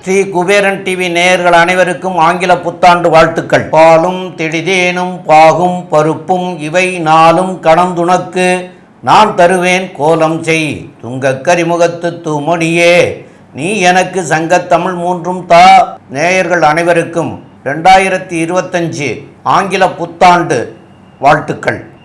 Sri Kuberan TV நேயர்கள் அனைவருக்கும் ஆங்கில புத்தாண்டு வாழ்த்துக்கள். பாலும் திடிதேனும் பாகும் பருப்பும் இவை நாளும் கடந்துனக்கு நான் தருவேன் கோலம் செய் துங்கக் கரிமுகத்து தூமொழியே. நீ எனக்கு சங்கத்தமிழ் மூன்றும் தா. நேயர்கள் அனைவருக்கும் ரெண்டாயிரத்தி இருபத்தஞ்சு ஆங்கில புத்தாண்டு வாழ்த்துக்கள்.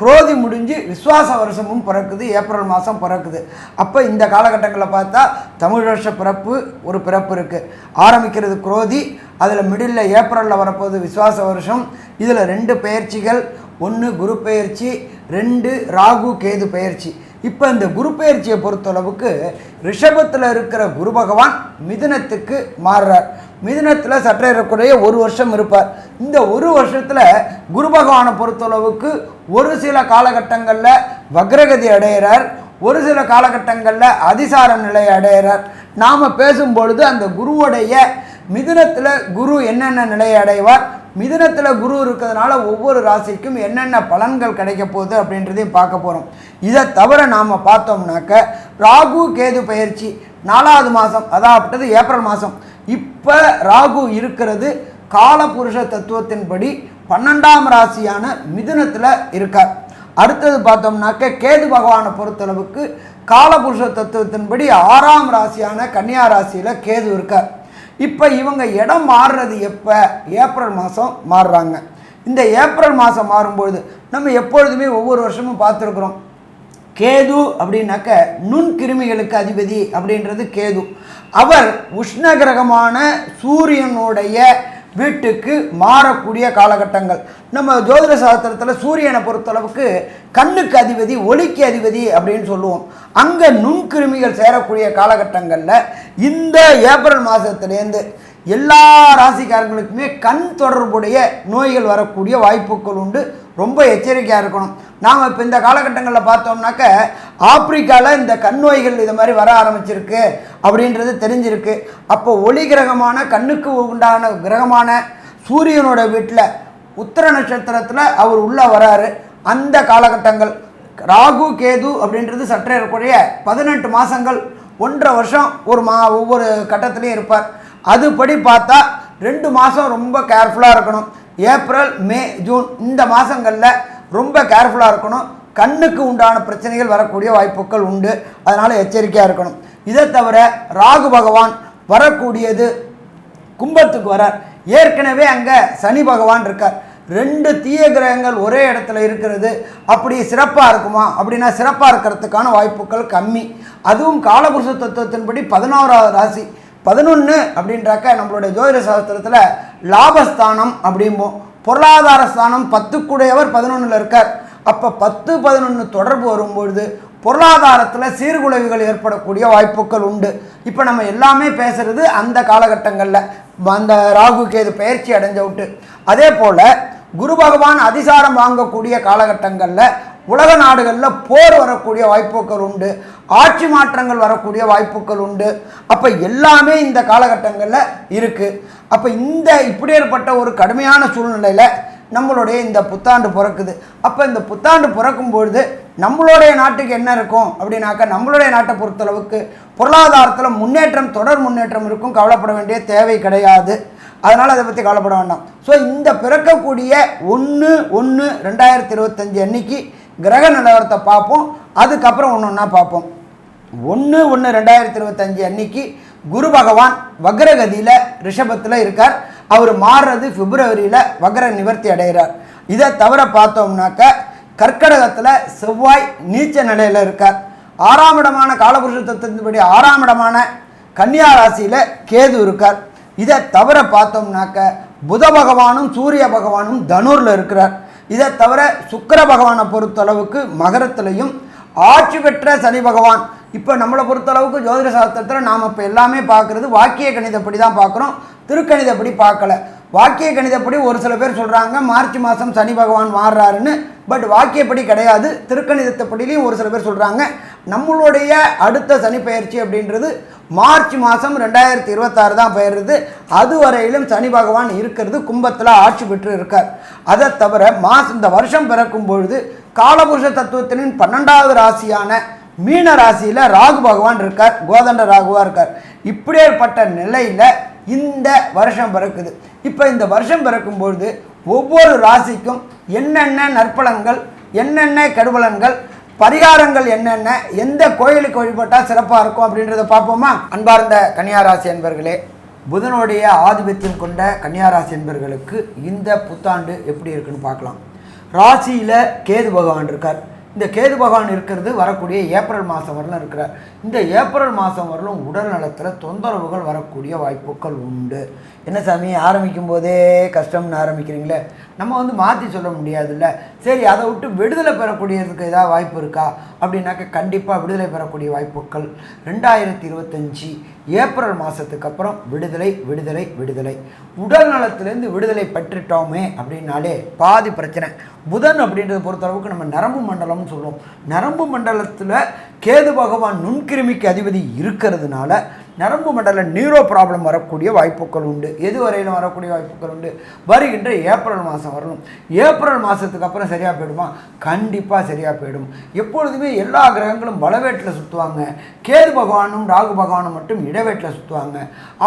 குரோதி முடிஞ்சு விஸ்வாச வருஷமும் பிறக்குது ஏப்ரல் மாதம் பிறக்குது. அப்போ இந்த காலகட்டங்களில் பார்த்தா தமிழ் வருஷ பிறப்பு ஒரு பிறப்பு இருக்குது ஆரம்பிக்கிறது குரோதி அதில் மிடில் ஏப்ரலில் வரப்போகுது விஸ்வாச வருஷம். இதில் ரெண்டு பயிற்சிகள் ஒன்று குரு பயிற்சி ரெண்டு ராகு கேது பயிற்சி இப்போ இந்த குரு பயிற்சியை பொறுத்தளவுக்கு ரிஷபத்தில் இருக்கிற குரு பகவான் மிதுனத்துக்கு மாறுறார். மிதுனத்தில் சற்றேறக்குறைய ஒரு வருஷம் இருப்பார். இந்த ஒரு வருஷத்தில் குரு பகவானை பொறுத்தளவுக்கு ஒரு சில காலகட்டங்களில் வக்ரகதி அடைகிறார் ஒரு சில காலகட்டங்களில் அதிசார நிலை அடைகிறார் நாம் பேசும்பொழுது அந்த குருவுடைய மிதுனத்தில் குரு என்னென்ன நிலையை அடைவார் மிதுனத்தில் குரு இருக்கிறதுனால ஒவ்வொரு ராசிக்கும் என்னென்ன பலன்கள் கிடைக்க போகுது அப்படின்றதையும் பார்க்க போகிறோம் இதை தவிர நாம் பார்த்தோம்னாக்க ராகு கேது பயிற்சி நாலாவது மாதம் அதாவது ஏப்ரல் மாதம் இப்போ ராகு இருக்கிறது காலபுருஷ தத்துவத்தின்படி பன்னெண்டாம் ராசியான மிதுனத்தில் இருக்கார். அடுத்தது பார்த்தோம்னாக்க கேது பகவானை பொறுத்தளவுக்கு காலபுருஷ தத்துவத்தின்படி ஆறாம் ராசியான கன்னியா ராசியில் கேது இருக்கார். இப்போ இவங்க இடம் மாறுறது எப்போ? ஏப்ரல் மாதம் மாறுறாங்க. இந்த ஏப்ரல் மாதம் மாறும்பொழுது நம்ம எப்பொழுதுமே ஒவ்வொரு வருஷமும் பார்த்துருக்குறோம். கேது அப்படின்னாக்க நுண்கிருமிகளுக்கு அதிபதி அப்படின்றது கேது. அவர் உஷ்ண கிரகமான சூரியனுடைய வீட்டுக்கு மாறக்கூடிய காலகட்டங்கள். நம்ம ஜோதிட சாஸ்திரத்தில் சூரியனை பொறுத்தளவுக்கு கண்ணுக்கு அதிபதி ஒளிக்கு அதிபதி அப்படின்னு சொல்லுவோம். அங்கே நுண்கிருமிகள் சேரக்கூடிய காலகட்டங்களில் இந்த ஏப்ரல் மாதத்துலேருந்து எல்லா ராசிக்காரங்களுக்குமே கண் தொடர்புடைய நோய்கள் வரக்கூடிய வாய்ப்புகள் உண்டு. ரொம்ப எச்சரிக்கையாக இருக்கணும். நாம் இப்போ இந்த காலகட்டங்களில் பார்த்தோம்னாக்க ஆப்பிரிக்காவில் இந்த கண் நோய்கள் இது மாதிரி வர ஆரம்பிச்சிருக்கு அப்படின்றது தெரிஞ்சிருக்கு. அப்போ ஒளி கிரகமான கண்ணுக்கு உண்டான கிரகமான சூரியனோட வீட்டில் உத்தர நட்சத்திரத்தில் அவர் உள்ளே வராரு. அந்த காலகட்டங்கள் ராகு கேது அப்படின்றது சற்றே இருக்கக்கூடிய பதினெட்டு மாதங்கள் ஒன்றரை வருஷம் ஒரு மா ஒவ்வொரு கட்டத்துலேயும் இருப்பார். அதுபடி பார்த்தா ரெண்டு மாதம் ரொம்ப கேர்ஃபுல்லாக இருக்கணும். ஏப்ரல் மே ஜூன் இந்த மாதங்களில் ரொம்ப கேர்ஃபுல்லாக இருக்கணும். கண்ணுக்கு உண்டான பிரச்சனைகள் வரக்கூடிய வாய்ப்புகள் உண்டு. அதனால் எச்சரிக்கையாக இருக்கணும். இதை தவிர ராகு பகவான் வரக்கூடியது கும்பத்துக்கு வரார். ஏற்கனவே அங்கே சனி பகவான் இருக்கார். ரெண்டு தீய கிரகங்கள் ஒரே இடத்துல இருக்கிறது. அப்படி சிறப்பாக இருக்குமா? அப்படின்னா சிறப்பாக இருக்கிறதுக்கான வாய்ப்புகள் கம்மி. அதுவும் காலபுருஷ தத்துவத்தின்படி பதினோராவது ராசி. பதினொன்று அப்படின்றாக்க நம்மளுடைய ஜோதிட சாஸ்திரத்தில் லாபஸ்தானம் அப்படிம்போம் பொருளாதார ஸ்தானம் பத்துக்குடையவர் பதினொன்றில் இருக்கார். அப்போ பத்து பதினொன்று தொடர்பு வரும்பொழுது பொருளாதாரத்தில் சீர்குலைவுகள் ஏற்படக்கூடிய வாய்ப்புகள் உண்டு. இப்போ நம்ம எல்லாமே பேசுறது அந்த காலகட்டங்களில். அந்த ராகு கேது பயிற்சி அடைஞ்ச விட்டு அதே போல் குரு பகவான் அதிசாரம் வாங்கக்கூடிய காலகட்டங்களில் உலக நாடுகளில் போர் வரக்கூடிய வாய்ப்புகள் உண்டு. ஆட்சி மாற்றங்கள் வரக்கூடிய வாய்ப்புகள் உண்டு. அப்போ எல்லாமே இந்த காலகட்டங்களில் இருக்குது அப்போ இந்த இப்படி ஏற்பட்ட ஒரு கடுமையான சூழ்நிலையில் நம்மளுடைய இந்த புத்தாண்டு பிறக்குது. அப்போ இந்த புத்தாண்டு பிறக்கும் பொழுது நம்மளுடைய நாட்டுக்கு என்ன இருக்கும் அப்படின்னாக்கா நம்மளுடைய நாட்டை பொறுத்தளவுக்கு பொருளாதாரத்தில் முன்னேற்றம் தொடர் முன்னேற்றம் இருக்கும். கவலைப்பட வேண்டிய தேவை கிடையாது. அதனால் அதை பற்றி கவலைப்பட வேண்டாம். ஸோ இந்த பிறக்கக்கூடிய ஒன்று ஒன்று ரெண்டாயிரத்தி இருபத்தஞ்சி அன்னைக்கு கிரக நிலவரத்தை பார்ப்போம். அதுக்கப்புறம் ஒன்று ஒன்றா பார்ப்போம். ஒன்று ஒன்று ரெண்டாயிரத்தி இருபத்தஞ்சி அன்னைக்கு குரு பகவான் வக்ரகதியில் ரிஷபத்தில் இருக்கார். அவர் மாறுறது பிப்ரவரியில் வக்ர நிவர்த்தி அடைகிறார். இதை தவிர பார்த்தோம்னாக்க கர்க்கடகத்தில் செவ்வாய் நீச்ச நிலையில் இருக்கார். ஆறாம் இடமான காலபுருஷ தத்துவத்தின்படி ஆறாம் இடமான கன்னியா ராசியில் கேது இருக்கார். இதை தவிர பார்த்தோம்னாக்க புத பகவானும் சூரிய பகவானும் தனூரில் இருக்கிறார். இதை தவிர சுக்கிர பகவானை பொறுத்தளவுக்கு மகரத்திலையும் ஆட்சி பெற்ற சனி பகவான். இப்போ நம்மளை பொறுத்தளவுக்கு ஜோதிட சாஸ்திரத்தில் நாம் இப்போ எல்லாமே பார்க்குறது வாக்கிய கணிதப்படி தான் பார்க்குறோம் திருக்கணிதப்படி பார்க்கல. வாக்கிய கணிதப்படி ஒரு சில பேர் சொல்கிறாங்க மார்ச் மாதம் சனி பகவான் மாறுறாருன்னு. பட் வாக்கியப்படி கிடையாது திருக்கணிதத்தைப்படிலையும் ஒரு சில பேர் சொல்கிறாங்க நம்மளுடைய அடுத்த சனி பயிற்சி அப்படின்றது மார்ச் மாதம் ரெண்டாயிரத்தி இருபத்தாறு தான் பெயருது அது வரையிலும் சனி பகவான் இருக்கிறது கும்பத்தில் ஆட்சி பெற்று இருக்கார் அதை தவிர மாதம் இந்த வருஷம் பிறக்கும் பொழுது காலபுருஷ தத்துவத்தினின் பன்னெண்டாவது ராசியான மீன ராசியில் ராகு பகவான் இருக்கார் கோதண்ட ராகுவாக இருக்கார். இப்படியேற்பட்ட நிலையில் இந்த வருஷம் பிறக்குது. இப்போ இந்த வருஷம் பிறக்கும்பொழுது ஒவ்வொரு ராசிக்கும் என்னென்ன நற்பலன்கள் என்னென்ன கெடுபலன்கள் பரிகாரங்கள் என்னென்ன எந்த கோயிலுக்கு வழிபட்டால் சிறப்பாக இருக்கும் அப்படின்றத பார்ப்போமா? அன்பார்ந்த கன்னியாராசி என்பர்களே புதனுடைய ஆதிபத்தியம் கொண்ட கன்னியாராசி என்பர்களுக்கு இந்த புத்தாண்டு எப்படி இருக்குன்னு பார்க்கலாம். ராசியில் கேது பகவான் இருக்கார். இந்த கேது பகவான் இருக்கிறது வரக்கூடிய ஏப்ரல் மாதம் வரலாம் இருக்கிறார். இந்த ஏப்ரல் மாதம் வரலும் உடல் நலத்தில் தொந்தரவுகள் வரக்கூடிய வாய்ப்புகள் உண்டு. என்ன சாமி ஆரம்பிக்கும் போதே கஷ்டம்னு ஆரம்பிக்கிறீங்களே? நம்ம வந்து மாற்றி சொல்ல முடியாதுல்ல. சரி அதை விட்டு விடுதலை பெறக்கூடியதுக்கு ஏதாவது வாய்ப்பு இருக்கா? அப்படின்னாக்க கண்டிப்பாக விடுதலை பெறக்கூடிய வாய்ப்புகள். ரெண்டாயிரத்தி இருபத்தஞ்சி ஏப்ரல் மாதத்துக்கு அப்புறம் விடுதலை விடுதலை விடுதலை. உடல் நலத்திலேருந்து விடுதலை பெற்றுட்டோமே அப்படின்னாலே பாதி பிரச்சனை. புதன் அப்படின்றத பொறுத்தளவுக்கு நம்ம நரம்பு மண்டலம்னு சொல்லுவோம் நரம்பு மண்டலத்தில் கேது பகவான் கிருமிக்கு அதிபதி இருக்கிறதுனால நரம்பு மண்டல நியூரோ ப்ராப்ளம் வரக்கூடிய வாய்ப்புகள் உண்டு. எது வரையிலும் வரக்கூடிய வாய்ப்புகள் உண்டு. வருகின்ற ஏப்ரல் மாதம் வரணும். ஏப்ரல் மாதத்துக்கு அப்புறம் சரியாக போயிடுமா? கண்டிப்பாக சரியாக போயிடும். எப்பொழுதுமே எல்லா கிரகங்களும் பலவேட்டில் சுற்றுவாங்க கேது பகவானும் ராகு பகவானும் மட்டும் இடவேட்டில் சுற்றுவாங்க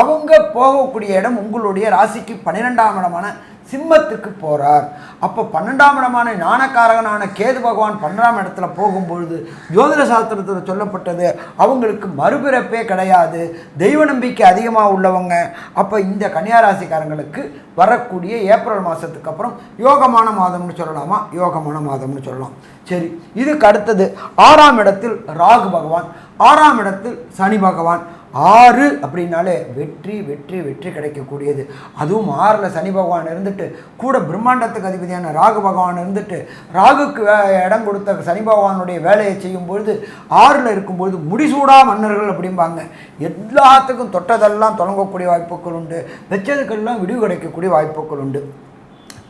அவங்க போகக்கூடிய இடம் உங்களுடைய ராசிக்கு பன்னிரெண்டாம் இடமான சிம்மத்துக்கு போகிறார் அப்போ பன்னெண்டாம் இடமான ஞானக்காரகனான கேது பகவான் பன்னெண்டாம் இடத்துல போகும்பொழுது ஜோதிட சாஸ்திரத்தில் சொல்லப்பட்டது அவங்களுக்கு மறுபிறப்பே கிடையாது தெய்வ நம்பிக்கை அதிகமாக உள்ளவங்க. அப்போ இந்த கன்னியாராசிக்காரங்களுக்கு வரக்கூடிய ஏப்ரல் மாதத்துக்கு அப்புறம் யோகமான மாதம்னு சொல்லலாமா? யோகமான மாதம்னு சொல்லலாம். சரி இதுக்கு அடுத்தது ஆறாம் இடத்தில் ராகு பகவான் ஆறாம் இடத்தில் சனி பகவான். ஆறு அப்படின்னாலே வெற்றி வெற்றி வெற்றி கிடைக்கக்கூடியது. அதுவும் ஆறில் சனி பகவான் இருந்துட்டு கூட பிரம்மாண்டத்துக்கு அதிபதியான ராகு பகவான் இருந்துட்டு ராகுக்கு வே- இடம் கொடுத்த சனி பகவானுடைய வேலையை செய்யும் பொழுது ஆறில் இருக்கும்பொழுது முடிசூடா மன்னர்கள் அப்படிம்பாங்க. எல்லாத்துக்கும் தொட்டதெல்லாம் தொடங்கக்கூடிய வாய்ப்புகள் உண்டு. வச்சதுக்கெல்லாம் விடிவு கிடைக்கக்கூடிய வாய்ப்புகள் உண்டு.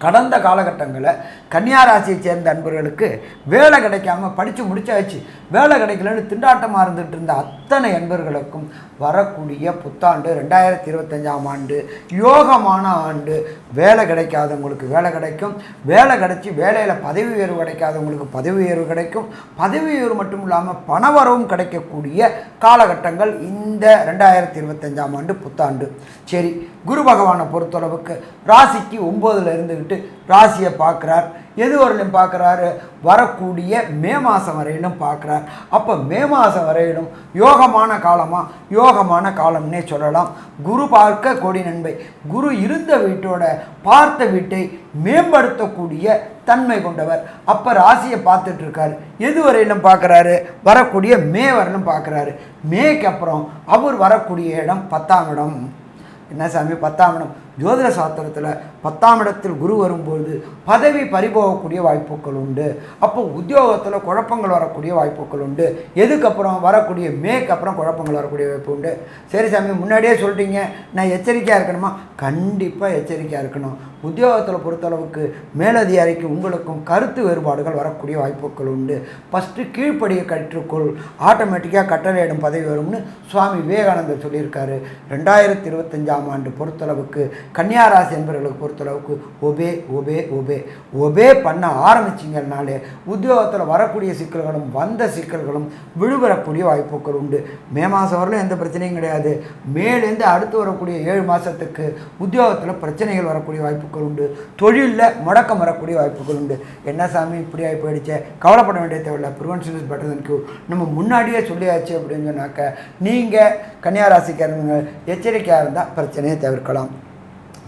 கடந்த காலகட்டங்களில் கன்னியாராசியை சேர்ந்த அன்பர்களுக்கு வேலை கிடைக்காம படித்து முடிச்சாச்சு. வேலை கிடைக்கலன்னு திண்டாட்டமாக இருந்துகிட்டு இருந்த அத்தனை அன்பர்களுக்கும் வரக்கூடிய புத்தாண்டு ரெண்டாயிரத்தி இருபத்தஞ்சாம் ஆண்டு யோகமான ஆண்டு. வேலை கிடைக்காதவங்களுக்கு வேலை கிடைக்கும். வேலை கிடைச்சி வேலையில் பதவி உயர்வு கிடைக்காதவங்களுக்கு பதவி உயர்வு கிடைக்கும். பதவி உயர்வு மட்டும் இல்லாமல் பணவரவும் கிடைக்கக்கூடிய காலகட்டங்கள் இந்த ரெண்டாயிரத்தி இருபத்தஞ்சாம் ஆண்டு புத்தாண்டு. சரி குரு பகவானை பொறுத்தளவுக்கு ராசிக்கு ஒம்போதில் இருந்துக்கிட்டு ராசியை பார்க்குறார். எது வரலையும் பார்க்குறாரு. வரக்கூடிய மே மாதம் வரையிலும் பார்க்குறார். அப்போ மே மாதம் வரையிலும் யோகமான காலமாக யோகமான காலம்னே சொல்லலாம். குரு பார்க்க கொடி நன்மை. குரு இருந்த வீட்டோட பார்த்த வீட்டை மேம்படுத்தக்கூடிய தன்மை கொண்டவர். அப்போ ராசியை பார்த்துட்ருக்காரு எது வரையிலும் பார்க்குறாரு. வரக்கூடிய மே வரையிலும் பார்க்குறாரு. மேக்கு அப்புறம் அவர் வரக்கூடிய இடம் பத்தாம் இடம். என்ன சாமி? பத்தாம் இடம். ஜோதிட சாஸ்திரத்தில் பத்தாம் இடத்தில் குரு வரும்போது பதவி பறிபோகக்கூடிய வாய்ப்புகள் உண்டு. அப்போ உத்தியோகத்தில் குழப்பங்கள் வரக்கூடிய வாய்ப்புகள் உண்டு. எதுக்கப்புறம் வரக்கூடிய மேக்கு அப்புறம் குழப்பங்கள் வரக்கூடிய வாய்ப்பு உண்டு. சரி சாமி முன்னாடியே சொல்லிட்டீங்க. நான் எச்சரிக்கையாக இருக்கணுமா? கண்டிப்பாக எச்சரிக்கையாக இருக்கணும். உத்தியோகத்தில் பொறுத்தளவுக்கு மேலதிகாரிக்கு உங்களுக்கும் கருத்து வேறுபாடுகள் வரக்கூடிய வாய்ப்புகள் உண்டு. ஃபஸ்ட்டு கீழ்ப்படியை கற்றுக்கொள். ஆட்டோமேட்டிக்காக கட்டளையிடும் பதவி வரும்னு சுவாமி விவேகானந்தர் சொல்லியிருக்காரு. ரெண்டாயிரத்தி இருபத்தஞ்சாம் ஆண்டு பொறுத்தளவுக்கு கன்னியாராசி என்பவர்களுக்கு பொறுத்தளவுக்கு ஒபே ஒபே ஒபே. ஒபே பண்ண ஆரம்பிச்சிங்கனாலே உத்தியோகத்தில் வரக்கூடிய சிக்கல்களும் வந்த சிக்கல்களும் விழுவரக்கூடிய வாய்ப்புகள் உண்டு. மே மாதம் வரலும் எந்த பிரச்சனையும் கிடையாது. மேலேருந்து அடுத்து வரக்கூடிய ஏழு மாதத்துக்கு உத்தியோகத்தில் பிரச்சனைகள் வரக்கூடிய வாய்ப்புகள் உண்டு. தொழிலில் முடக்கம் வரக்கூடிய வாய்ப்புகள் உண்டு. என்ன சாமி இப்படி ஆகி போயிடுச்சே? கவலைப்பட வேண்டிய தேவையில்லை. Prevention is better than cure நம்ம முன்னாடியே சொல்லியாச்சு அப்படின்னு சொன்னாக்க நீங்கள் கன்னியாராசிக்காரங்க எச்சரிக்கையாக இருந்தால் பிரச்சனையை தவிர்க்கலாம்.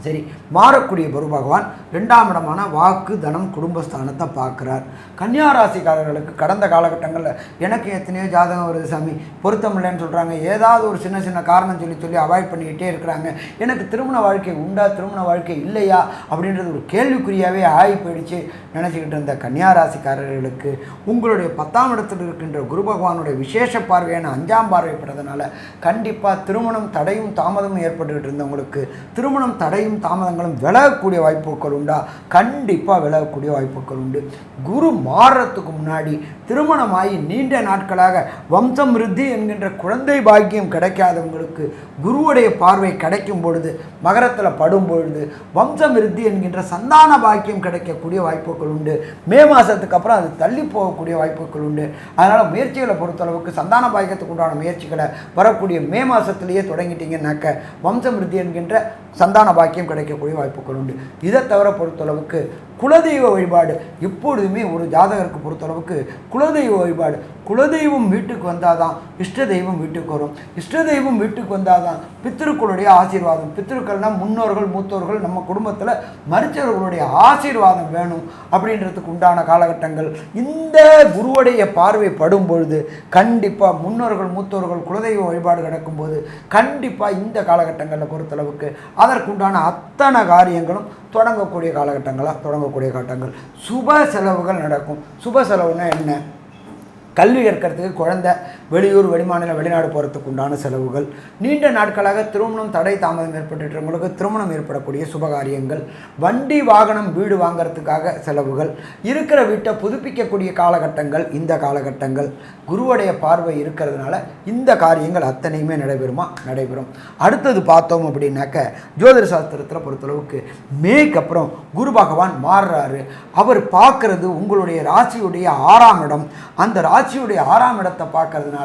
சரி மாறக்கூடிய குரு பகவான் ரெண்டாம் இடமான வாக்கு தனம் குடும்பஸ்தானத்தை பார்க்குறார். கன்னியாராசிக்காரர்களுக்கு கடந்த காலகட்டங்களில் எனக்கு எத்தனையோ ஜாதகம் வருது சாமி பொருத்தம் இல்லைன்னு சொல்கிறாங்க ஏதாவது ஒரு சின்ன சின்ன காரணம் சொல்லி சொல்லி அவாய்ட் பண்ணிக்கிட்டே இருக்கிறாங்க. எனக்கு திருமண வாழ்க்கை உண்டா திருமண வாழ்க்கை இல்லையா அப்படின்றது ஒரு கேள்விக்குறியாகவே ஆகி போயிடுச்சு நினச்சிக்கிட்டு இருந்த கன்னியாராசிக்காரர்களுக்கு உங்களுடைய பத்தாம் இடத்தில் இருக்கின்ற குரு பகவானுடைய விசேஷ பார்வையான அஞ்சாம் பார்வைப்படுறதுனால கண்டிப்பாக திருமணம் தடையும் தாமதமும் ஏற்பட்டுக்கிட்டு இருந்தவங்களுக்கு திருமணம் தடையும் தாமதங்களும் விலகக்கூடிய வாய்ப்புகள் உண்டா? கண்டிப்பாக விலகக்கூடிய வாய்ப்புகள் உண்டு. குரு மாறுறதுக்கு முன்னாடி திருமணமாகி நீண்ட நாட்களாக வம்சம் விருத்தி என்கின்ற குழந்தை பாக்கியம் கிடைக்காதவங்களுக்கு குருவுடைய பார்வை கிடைக்கும் பொழுது மகரத்தில் படும் பொழுது வம்சம் விருத்தி என்கின்ற சந்தான பாக்கியம் கிடைக்கக்கூடிய வாய்ப்புகள் உண்டு. மே மாதத்துக்கு அப்புறம் அது தள்ளி போகக்கூடிய வாய்ப்புகள் உண்டு. அதனால் முயற்சிகளை பொறுத்தளவுக்கு சந்தான பாக்கியத்துக்கு உண்டான முயற்சிகளை வரக்கூடிய மே மாதத்துலேயே தொடங்கிட்டீங்கன்னாக்க வம்சம் விருத்தி என்கின்ற சந்தான பாக்கியம் கிடைக்கக்கூடிய வாய்ப்புகள் உண்டு. இதை தவிர பொறுத்தளவுக்கு குலதெய்வ வழிபாடு எப்பொழுதுமே ஒரு ஜாதகருக்கு பொறுத்தளவுக்கு குலதெய்வ வழிபாடு. குலதெய்வம் வீட்டுக்கு வந்தால் தான் இஷ்ட தெய்வம் வீட்டுக்கு வரும். இஷ்ட தெய்வம் வீட்டுக்கு வந்தால் தான் பித்திருக்களுடைய ஆசீர்வாதம். பித்திருக்கள்னா முன்னோர்கள் மூத்தோர்கள் நம்ம குடும்பத்தில் மரிச்சவர்களுடைய ஆசீர்வாதம் வேணும் அப்படின்றதுக்கு உண்டான காலகட்டங்கள். இந்த குருவுடைய பார்வை படும் பொழுது கண்டிப்பாக முன்னோர்கள் மூத்தோர்கள் குலதெய்வ வழிபாடு நடக்கும்போது கண்டிப்பாக இந்த காலகட்டங்களில் பொறுத்தளவுக்கு அதற்குண்டான அத்தனை காரியங்களும் தொடங்கக்கூடிய காலகட்டங்களாக போகக்கூடிய காட்டங்கள். சுப செலவுகள் நடக்கும். சுப செலவுனா என்ன? கல்வி கற்கிறதுக்கு குழந்தை வெளியூர் வெளிமாநில வெளிநாடு போகிறதுக்கு உண்டான செலவுகள். நீண்ட நாட்களாக திருமணம் தடை தாமதம் ஏற்பட்டுற்றவங்களுக்கு திருமணம் ஏற்படக்கூடிய சுபகாரியங்கள். வண்டி வாகனம் வீடு வாங்குறதுக்காக செலவுகள். இருக்கிற வீட்டை புதுப்பிக்கக்கூடிய காலகட்டங்கள் இந்த காலகட்டங்கள். குருவுடைய பார்வை இருக்கிறதுனால இந்த காரியங்கள் அத்தனையுமே நடைபெறுமா? நடைபெறும். அடுத்தது பார்த்தோம் அப்படின்னாக்க ஜோதிட சாஸ்திரத்தில் பொறுத்தளவுக்கு மேக்கு அப்புறம் குரு பகவான் மாறுறாரு. அவர் பார்க்கறது உங்களுடைய ராசியுடைய ஆறாம் இடம். அந்த ராசியுடைய ஆறாம் இடத்தை பார்க்கறதுனால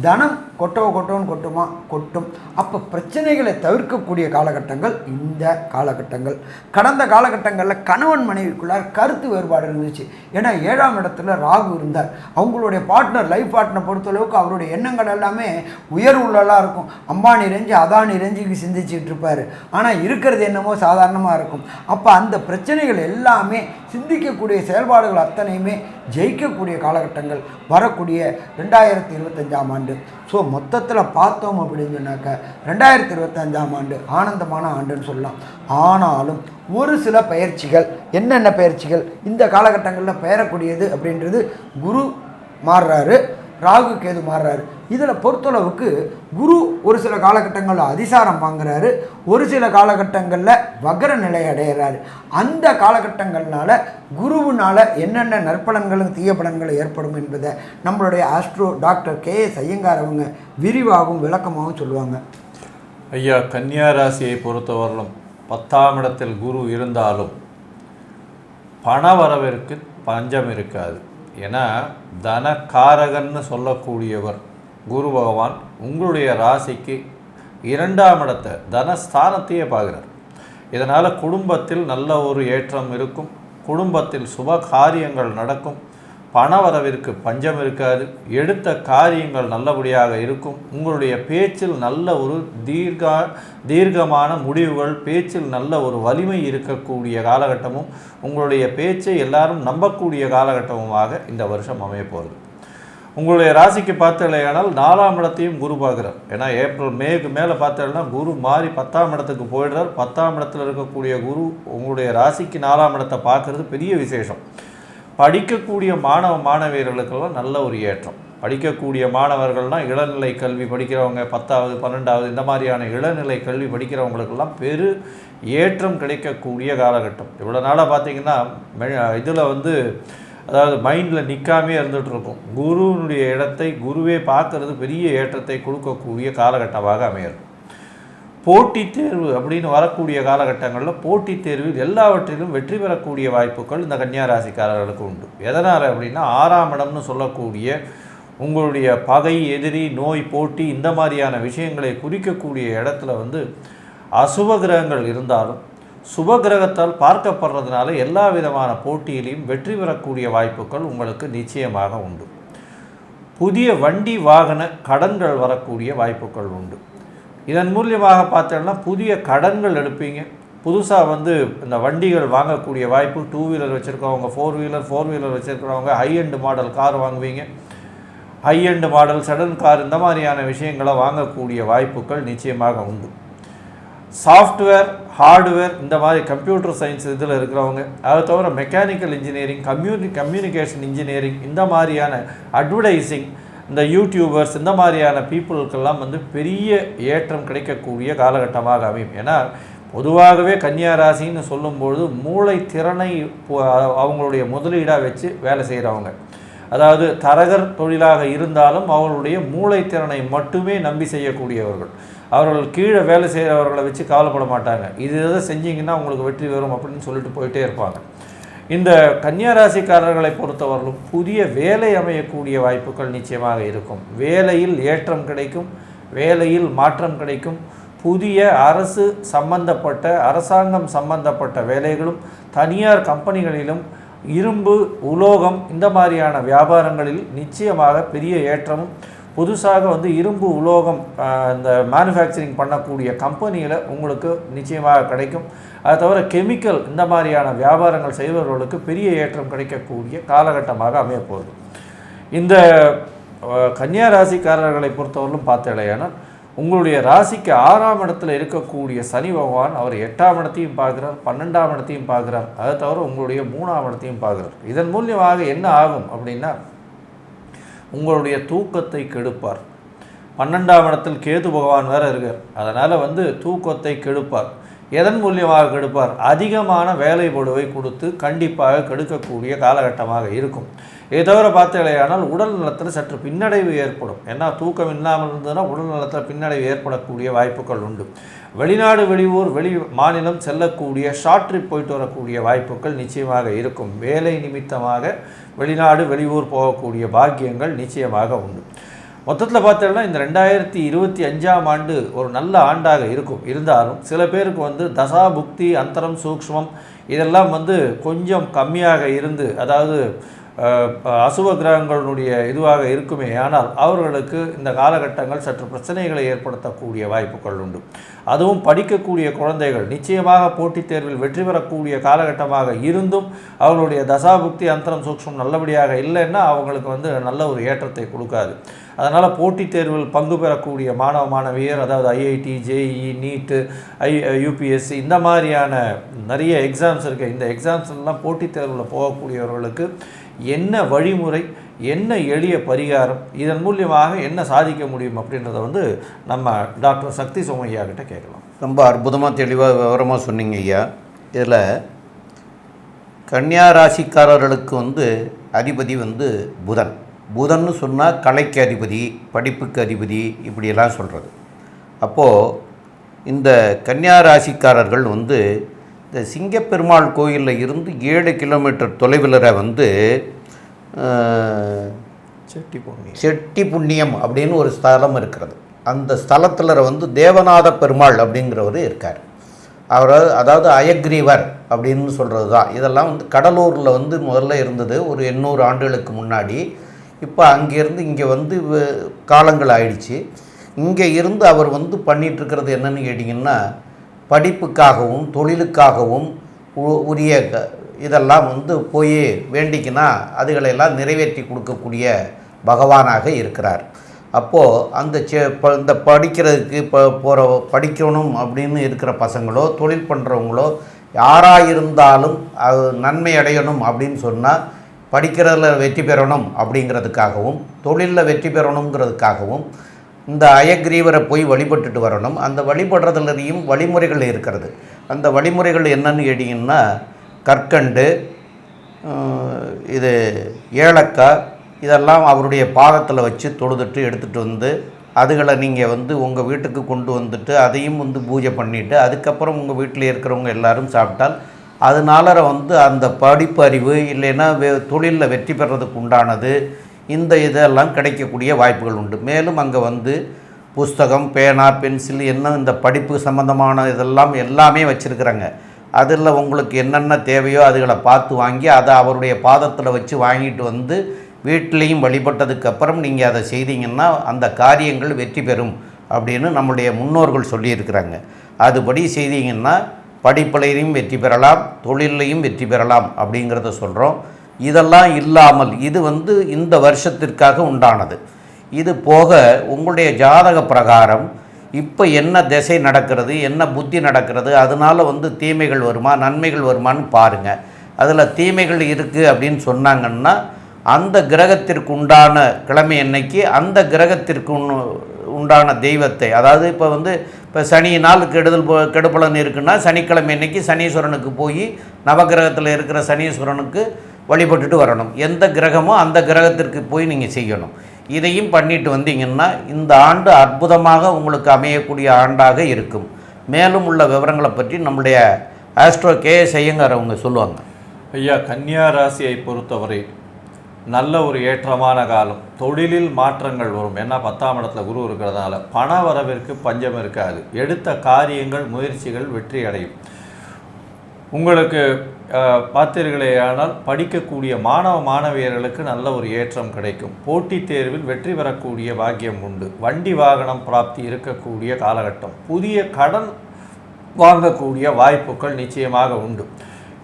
தனம் கொட்டோ கொட்டோன்னு கொட்டுமா? கொட்டும். அப்போ பிரச்சனைகளை தவிர்க்கக்கூடிய காலகட்டங்கள் இந்த காலகட்டங்கள். கடந்த காலகட்டங்களில் கணவன் மனைவிக்குள்ளார் கருத்து வேறுபாடு இருந்துச்சு. ஏன்னா ஏழாம் இடத்துல ராகு இருந்தார். அவங்களுடைய பார்ட்னர் லைஃப் பார்ட்னர் பொறுத்தளவுக்கு அவருடைய எண்ணங்கள் எல்லாமே உயர்வுள்ளலாம் இருக்கும். அம்பானி ரேஞ்சு அதானி ரேஞ்சுக்கு சிந்திச்சுட்டு இருப்பார். ஆனால் இருக்கிறது என்னமோ சாதாரணமாக இருக்கும். அப்போ அந்த பிரச்சனைகள் எல்லாமே சிந்திக்கக்கூடிய செயல்பாடுகள் அத்தனையுமே ஜெயிக்கக்கூடிய காலகட்டங்கள் வரக்கூடிய ரெண்டாயிரத்தி இருபத்தஞ்சாம் ஆண்டு. ஸோ மொத்தத்தில் பார்த்தோம் அப்படின்னு சொன்னாக்க ரெண்டாயிரத்தி இருபத்தஞ்சாம் ஆண்டு ஆனந்தமான ஆண்டுன்னு சொல்லலாம். ஆனாலும் ஒரு சில பயிற்சிகள் என்னென்ன பயிற்சிகள் இந்த காலகட்டங்களில் பெயரக்கூடியது அப்படின்றது குரு மாறுறாரு. ராகு கேது மாறுறாரு. இதில் பொறுத்தளவுக்கு குரு ஒரு சில காலகட்டங்களில் அதிசாரம் வாங்குறாரு. ஒரு சில காலகட்டங்களில் வக்ர நிலை அடைகிறாரு அந்த காலகட்டங்கள்னால குருவினால் என்னென்ன நற்பலன்களும் தீய பலன்களும் ஏற்படும் என்பதை நம்மளுடைய astro doctor K S Iyengar அவங்க விரிவாகவும் விளக்கமாகவும் சொல்லுவாங்க. ஐயா கன்னியா ராசியை பொறுத்தவரையிலும் பத்தாம் இடத்தில் குரு இருந்தாலும் பண வரவிற்கு பஞ்சம் இருக்காது. ஏன்னா தனக்காரகன்னு சொல்லக்கூடியவர் குரு பகவான் உங்களுடைய ராசிக்கு இரண்டாம் இடத்தை தனஸ்தானத்தையே பார்க்குறார். இதனால் குடும்பத்தில் நல்ல ஒரு ஏற்றம் இருக்கும். குடும்பத்தில் சுப காரியங்கள் நடக்கும். பண வரவிற்கு பஞ்சம் இருக்காது. எடுத்த காரியங்கள் நல்லபடியாக இருக்கும். உங்களுடைய பேச்சில் நல்ல ஒரு தீர்க்கா தீர்க்கமான முடிவுகள் பேச்சில் நல்ல ஒரு வலிமை இருக்கக்கூடிய காலகட்டமும் உங்களுடைய பேச்சை எல்லாரும் நம்பக்கூடிய காலகட்டமுமாக இந்த வருஷம் அமைய போகிறது. உங்களுடைய ராசிக்கு பார்த்தலையானால் நாலாம் இடத்தையும் குரு பார்க்குறார். ஏன்னா ஏப்ரல் மேக்கு மேலே பார்த்தோம்னா குரு மாறி பத்தாம் இடத்துக்கு போயிடுறார். பத்தாம் இடத்துல இருக்கக்கூடிய குரு உங்களுடைய ராசிக்கு நாலாம் இடத்தை பார்க்குறது பெரிய விசேஷம். படிக்கக்கூடிய மாணவ மாணவியர்களுக்கெல்லாம் நல்ல ஒரு ஏற்றம். படிக்கக்கூடிய மாணவர்கள்னால் இளநிலை கல்வி படிக்கிறவங்க பத்தாவது பன்னெண்டாவது இந்த மாதிரியான இளநிலை கல்வி படிக்கிறவங்களுக்கெல்லாம் பெரு ஏற்றம் கிடைக்கக்கூடிய காலகட்டம். இவ்வளோ நாளாக பார்த்திங்கன்னா இதில் வந்து அதாவது மைண்டில் நிற்காமே இருந்துகிட்ருக்கும். குருவினுடைய இடத்தை குருவே பார்க்கறது பெரிய ஏற்றத்தை கொடுக்கக்கூடிய காலகட்டமாக அமையும் போட்டித் தேர்வு அப்படின்னு வரக்கூடிய காலகட்டங்களில் போட்டித் தேர்வில் எல்லாவற்றிலும் வெற்றி பெறக்கூடிய வாய்ப்புகள் இந்த கன்னியா ராசிக்காரர்களுக்கு உண்டு. எதனால் அப்படின்னா ஆறாம் இடம்னு சொல்லக்கூடிய உங்களுடைய பகை எதிரி நோய் போட்டி இந்த மாதிரியான விஷயங்களை குறிக்கக்கூடிய இடத்துல வந்து அசுப கிரகங்கள் இருந்தாலும் சுப கிரகத்தால் பார்க்கப்படுறதுனால எல்லா விதமான போட்டியிலையும் வெற்றி பெறக்கூடிய வாய்ப்புகள் உங்களுக்கு நிச்சயமாக உண்டு. புதிய வண்டி வாகன கடன்கள் வரக்கூடிய வாய்ப்புகள் உண்டு. இதன் மூலியமாக பார்த்தோம்னா புதிய கடன்கள் எடுப்பீங்க. புதுசாக வந்து இந்த வண்டிகள் வாங்கக்கூடிய வாய்ப்பு டூ வீலர் வச்சுருக்கவங்க ஃபோர் வீலர் ஃபோர் வீலர் வச்சுருக்கிறவங்க ஹை எண்டு மாடல் கார் வாங்குவீங்க. High end model sedan car இந்த மாதிரியான விஷயங்களை வாங்கக்கூடிய வாய்ப்புகள் நிச்சயமாக உண்டு. சாஃப்ட்வேர் ஹார்ட்வேர் இந்த மாதிரி கம்ப்யூட்டர் சயின்ஸ் இதில் இருக்கிறவங்க அதை தவிர மெக்கானிக்கல் இன்ஜினியரிங் கம்யூனி கம்யூனிகேஷன் இன்ஜினியரிங் இந்த மாதிரியான அட்வர்டைஸிங் இந்த யூடியூபர்ஸ் இந்த மாதிரியான பீப்புளுக்கெல்லாம் வந்து பெரிய ஏற்றம் கிடைக்கக்கூடிய காலகட்டமாக அமையும். ஏன்னா பொதுவாகவே கன்னியா ராசின்னு சொல்லும்பொழுது மூளை திறனை அவங்களுடைய முதலீடாக வச்சு வேலை செய்கிறவங்க அதாவது தரகர் தொழிலாக இருந்தாலும் அவர்களுடைய மூளை திறனை மட்டுமே நம்பி செய்யக்கூடியவர்கள். அவர்கள் கீழே வேலை செய்கிறவர்களை வச்சு கவலைப்பட மாட்டாங்க. இது எதை செஞ்சீங்கன்னா உங்களுக்கு வெற்றி வரும் அப்படின்னு சொல்லிட்டு போயிட்டே இருப்பாங்க. இந்த கன்னியராசிக்காரர்களை பொறுத்தவரையிலும் புதிய வேலை அமையக்கூடிய வாய்ப்புகள் நிச்சயமாக இருக்கும். வேலையில் ஏற்றம் கிடைக்கும் வேலையில் மாற்றம் கிடைக்கும். புதிய அரசு சம்பந்தப்பட்ட அரசாங்கம் சம்பந்தப்பட்ட வேலைகளும் தனியார் கம்பெனிகளிலும் இரும்பு உலோகம் இந்த மாதிரியான வியாபாரங்களில் நிச்சயமாக பெரிய ஏற்றமும் புதுசாக வந்து இரும்பு உலோகம் இந்த மேனுஃபேக்சரிங் பண்ணக்கூடிய கம்பெனியில் உங்களுக்கு நிச்சயமாக கிடைக்கும். அது தவிர கெமிக்கல் இந்த மாதிரியான வியாபாரங்கள் செய்பவர்களுக்கு பெரிய ஏற்றம் கிடைக்கக்கூடிய காலகட்டமாக அமையப்போகுது. இந்த கன்னியா ராசிக்காரர்களை பொறுத்தவரையிலும் பார்த்தேலையானால் உங்களுடைய ராசிக்கு ஆறாம் இடத்துல இருக்கக்கூடிய சனி பகவான் அவர் எட்டாம் இடத்தையும் பார்க்குறார் பன்னெண்டாம் இடத்தையும் பார்க்குறார். அதை தவிர உங்களுடைய மூணாம் இடத்தையும் பார்க்குறார். இதன் மூலியமாக என்ன ஆகும் அப்படின்னா உங்களுடைய தூக்கத்தை கெடுப்பார். பன்னெண்டாம் இடத்தில் கேது பகவான் வேறு இருக்கார். அதனால் வந்து தூக்கத்தை கெடுப்பார். எதன் மூலியமாக கெடுப்பார்? அதிகமான வேலை பொடுவை கொடுத்து கண்டிப்பாக கெடுக்கக்கூடிய காலகட்டமாக இருக்கும். இதை தவிர பார்த்தீங்களேயானால் உடல் நலத்தில் சற்று பின்னடைவு ஏற்படும். ஏன்னா தூக்கம் இல்லாமல் இருந்ததுன்னா உடல் நலத்தில் பின்னடைவு ஏற்படக்கூடிய வாய்ப்புகள் உண்டு. வெளிநாடு வெளியூர் வெளி மாநிலம் செல்லக்கூடிய ஷார்ட் ட்ரிப் போயிட்டு வரக்கூடிய வாய்ப்புகள் நிச்சயமாக இருக்கும். வேலை நிமித்தமாக வெளிநாடு வெளியூர் போகக்கூடிய பாக்கியங்கள் நிச்சயமாக உண்டு. மொத்தத்தில் பார்த்தோம்னா இந்த ரெண்டாயிரத்தி இருபத்தி அஞ்சாம் ஆண்டு ஒரு நல்ல ஆண்டாக இருக்கும். இருந்தாலும் சில பேருக்கு வந்து தசா புக்தி அந்தரம் சூக்ஷ்மம் இதெல்லாம் வந்து கொஞ்சம் கம்மியாக இருந்து அதாவது அசுவ கிரகங்களுடைய இதுவாக இருக்குமே. ஆனால் அவர்களுக்கு இந்த காலகட்டங்கள் சற்று பிரச்சனைகளை ஏற்படுத்தக்கூடிய வாய்ப்புகள் உண்டு. அதுவும் படிக்கக்கூடிய குழந்தைகள் நிச்சயமாக போட்டித் தேர்வில் வெற்றி பெறக்கூடிய காலகட்டமாக இருந்தும் அவர்களுடைய தசாபுக்தி அந்தரம் சூக்ஷ்மம் நல்லபடியாக இல்லைன்னா அவங்களுக்கு வந்து நல்ல ஒரு ஏற்றத்தை கொடுக்காது. அதனால் போட்டித் தேர்வில் பங்கு பெறக்கூடிய மாணவ மாணவியர் அதாவது ஐஐடி ஜேஇ நீட்டு ஐ யூபிஎஸ்சி இந்த மாதிரியான நிறைய எக்ஸாம்ஸ் இருக்குது இந்த எக்ஸாம்ஸ்லாம் போட்டித் தேர்வில் போகக்கூடியவர்களுக்கு என்ன வழிமுறை என்ன எளிய பரிகாரம் இதன் மூலியமாக என்ன சாதிக்க முடியும் அப்படின்றத வந்து நம்ம டாக்டர் சக்தி சோமையா கிட்ட கேட்கலாம். ரொம்ப அற்புதமாக தெளிவாக விவரமாக சொன்னீங்க ஐயா. இதில் கன்னியா ராசிக்காரர்களுக்கு வந்து அதிபதி வந்து புதன். புதன்னு சொன்னால் கலைக்கு அதிபதி படிப்புக்கு அதிபதி இப்படியெல்லாம் சொல்கிறது அப்போது இந்த கன்னியா ராசிக்காரர்கள் வந்து இந்த சிங்கப்பெருமாள் கோயிலில் இருந்து ஏழு கிலோமீட்டர் தொலைவில் வந்து செட்டி பொன்னி செட்டி புண்ணியம் அப்படின்னு ஒரு ஸ்தலம் இருக்கிறது. அந்த ஸ்தலத்தில் வந்து தேவநாத பெருமாள் அப்படிங்கிறவர் இருக்கார். அவர் அதாவது அயக்ரீவர் அப்படின்னு சொல்கிறது தான் இதெல்லாம் வந்து கடலூரில் வந்து முதல்ல இருந்தது ஒரு எண்ணூறு ஆண்டுகளுக்கு முன்னாடி. இப்போ அங்கேருந்து இங்கே வந்து காலங்கள் ஆயிடுச்சு இங்கே இருந்து அவர் வந்து பண்ணிகிட்ருக்கிறது என்னன்னு கேட்டிங்கன்னா படிப்புக்காகவும் தொழிலுக்காகவும் உ- உரிய க- இதெல்லாம் வந்து போய் வேண்டிக்கினா அதுகளெல்லாம் நிறைவேற்றி கொடுக்கக்கூடிய பகவானாக இருக்கிறார். அப்போது அந்த செ இந்த படிக்கிறதுக்கு இப்போ போகிற படிக்கணும் அப்படின்னு இருக்கிற பசங்களோ தொழில் பண்ணுறவங்களோ யாராக இருந்தாலும் அது நன்மை அடையணும் அப்படின்னு சொன்னால் படிக்கிறதுல வெற்றி பெறணும் அப்படிங்கிறதுக்காகவும் தொழிலில் வெற்றி பெறணுங்கிறதுக்காகவும் இந்த அயக்ரீவரை போய் வழிபட்டுட்டு வரணும். அந்த வழிபடுறதுலையும் வழிமுறைகள் இருக்கிறது. அந்த வழிமுறைகள் என்னன்னு கேட்டிங்கன்னா கற்கண்டு இது ஏலக்காய் இதெல்லாம் அவருடைய பாதத்தில் வச்சு தொழுதுட்டு எடுத்துகிட்டு வந்து அதுகளை நீங்கள் வந்து உங்கள் வீட்டுக்கு கொண்டு வந்துட்டு அதையும் வந்து பூஜை பண்ணிவிட்டு அதுக்கப்புறம் உங்கள் வீட்டில் இருக்கிறவங்க எல்லாரும் சாப்பிட்டால் அதனால வந்து அந்த படிப்பறிவு இல்லைன்னா வே தொழிலில் வெற்றி பெறதுக்கு உண்டானது இந்த இதெல்லாம் கிடைக்கக்கூடிய வாய்ப்புகள் உண்டு. மேலும் அங்கே வந்து புஸ்தகம் பேனா பென்சில் என்ன இந்த படிப்பு சம்மந்தமான இதெல்லாம் எல்லாமே வச்சுருக்குறாங்க. அதில் உங்களுக்கு என்னென்ன தேவையோ அதுகளை பார்த்து வாங்கி அதை அவருடைய பாதத்தில் வச்சு வாங்கிட்டு வந்து வீட்டிலையும் வழிபட்டதுக்கப்புறம் நீங்கள் அதை செய்தீங்கன்னா அந்த காரியங்கள் வெற்றி பெறும் அப்படின்னு நம்முடைய முன்னோர்கள் சொல்லியிருக்கிறாங்க. அதுபடி செய்தீங்கன்னா படிப்பிலையும் வெற்றி பெறலாம் தொழிலையும் வெற்றி பெறலாம் அப்படிங்கிறத சொல்கிறோம் இதெல்லாம் இல்லாமல் இது வந்து இந்த வருஷத்திற்காக உண்டானது. இது போக உங்களுடைய ஜாதக பிரகாரம் இப்போ என்ன திசை நடக்கிறது என்ன புத்தி நடக்கிறது அதனால வந்து தீமைகள் வருமா நன்மைகள் வருமான்னு பாருங்கள் அதில் தீமைகள் இருக்குது அப்படின்னு சொன்னாங்கன்னா அந்த கிரகத்திற்கு உண்டான கிழமை அன்னைக்கு அந்த கிரகத்திற்கு உண்டான தெய்வத்தை. அதாவது இப்போ வந்து இப்போ சனி கெடுதல் போ- கெடுபலன் இருக்குன்னா சனிக்கிழமை அன்னைக்கு சனீஸ்வரனுக்கு போய் நவகிரகத்தில் இருக்கிற சனீஸ்வரனுக்கு வழிபட்டுட்டு வரணும். எந்த கிரகமோ அந்த கிரகத்திற்கு போய் நீங்கள் செய்யணும். இதையும் பண்ணிட்டு வந்தீங்கன்னா இந்த ஆண்டு அற்புதமாக உங்களுக்கு அமையக்கூடிய ஆண்டாக இருக்கும். மேலும் உள்ள விவரங்களை பற்றி நம்முடைய ஆஸ்ட்ரோ கே எஸ் ஐயங்கார் அவங்க சொல்லுவாங்க. ஐயா கன்னியா ராசியை பொறுத்தவரை நல்ல ஒரு ஏற்றமான காலம். தொழிலில் மாற்றங்கள் வரும். ஏன்னா பத்தாம் இடத்துல குரு இருக்கிறதுனால பண வரவிற்கு பஞ்சம் இருக்காது. எடுத்த காரியங்கள் முயற்சிகள் வெற்றி அடையும். உங்களுக்கு அஹ், பார்த்தீர்களேயானால் படிக்கக்கூடிய மாணவ மாணவியர்களுக்கு நல்ல ஒரு ஏற்றம் கிடைக்கும். போட்டித் தேர்வில் வெற்றி பெறக்கூடிய பாக்கியம் உண்டு. வண்டி வாகனம் பிராப்தி இருக்கக்கூடிய காலகட்டம். புதிய கடன் வாங்கக்கூடிய வாய்ப்புகள் நிச்சயமாக உண்டு.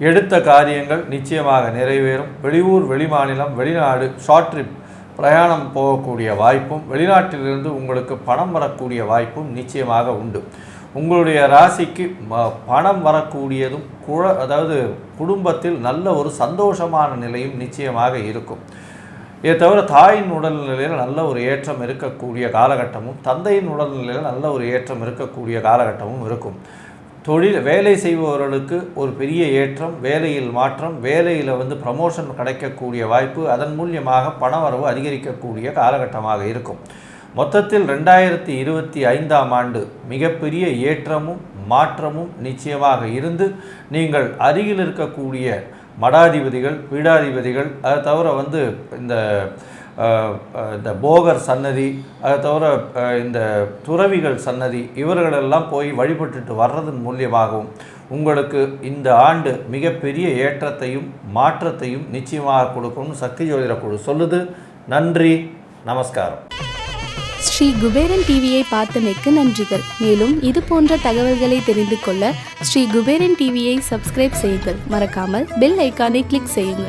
எடுத்த காரியங்கள் நிச்சயமாக நிறைவேறும். வெளியூர் வெளிமாநிலம் வெளிநாடு ஷார்ட் ட்ரிப் பிரயாணம் போகக்கூடிய வாய்ப்பும் வெளிநாட்டிலிருந்து உங்களுக்கு பணம் வரக்கூடிய வாய்ப்பும் நிச்சயமாக உண்டு. உங்களுடைய ராசிக்கு ம- பணம் வரக்கூடியதும் குழ அதாவது குடும்பத்தில் நல்ல ஒரு சந்தோஷமான நிலையும் நிச்சயமாக இருக்கும். இதை தவிர தாயின் உடல்நிலையில் நல்ல ஒரு ஏற்றம் இருக்கக்கூடிய காலகட்டமும் தந்தையின் உடல்நிலையில் நல்ல ஒரு ஏற்றம் இருக்கக்கூடிய காலகட்டமும் இருக்கும். தொழில் வேலை செய்பவர்களுக்கு ஒரு பெரிய ஏற்றம் வேலையில் மாற்றம் வேலையில் வந்து ப்ரமோஷன் கிடைக்கக்கூடிய வாய்ப்பு அதன் மூலியமாக பணவரவு அதிகரிக்கக்கூடிய காலகட்டமாக இருக்கும். மொத்தத்தில் ரெண்டாயிரத்தி இருபத்தி ஐந்தாம் ஆண்டு மிகப்பெரிய ஏற்றமும் மாற்றமும் நிச்சயமாக இருந்து நீங்கள் அருகில் இருக்கக்கூடிய மடாதிபதிகள் பீடாதிபதிகள் அதை தவிர வந்து இந்த இந்த போகர் சன்னதி அதை தவிர இந்த துறவிகள் சன்னதி இவர்களெல்லாம் போய் வழிபட்டுட்டு வர்றதன் மூலியமாகவும் உங்களுக்கு இந்த ஆண்டு மிகப்பெரிய ஏற்றத்தையும் மாற்றத்தையும் நிச்சயமாக கொடுக்கும்னு சக்தி ஜோதிட குழு சொல்லுது. நன்றி நமஸ்காரம். ஸ்ரீ குபேரன் டிவியை பார்த்தமைக்கு நன்றிகள். மேலும் இது போன்ற தகவல்களை தெரிந்து கொள்ள ஸ்ரீ குபேரன் டிவியை சப்ஸ்கிரைப் செய்யுங்கள். மறக்காமல் பெல் ஐக்கானை கிளிக் செய்யுங்கள்.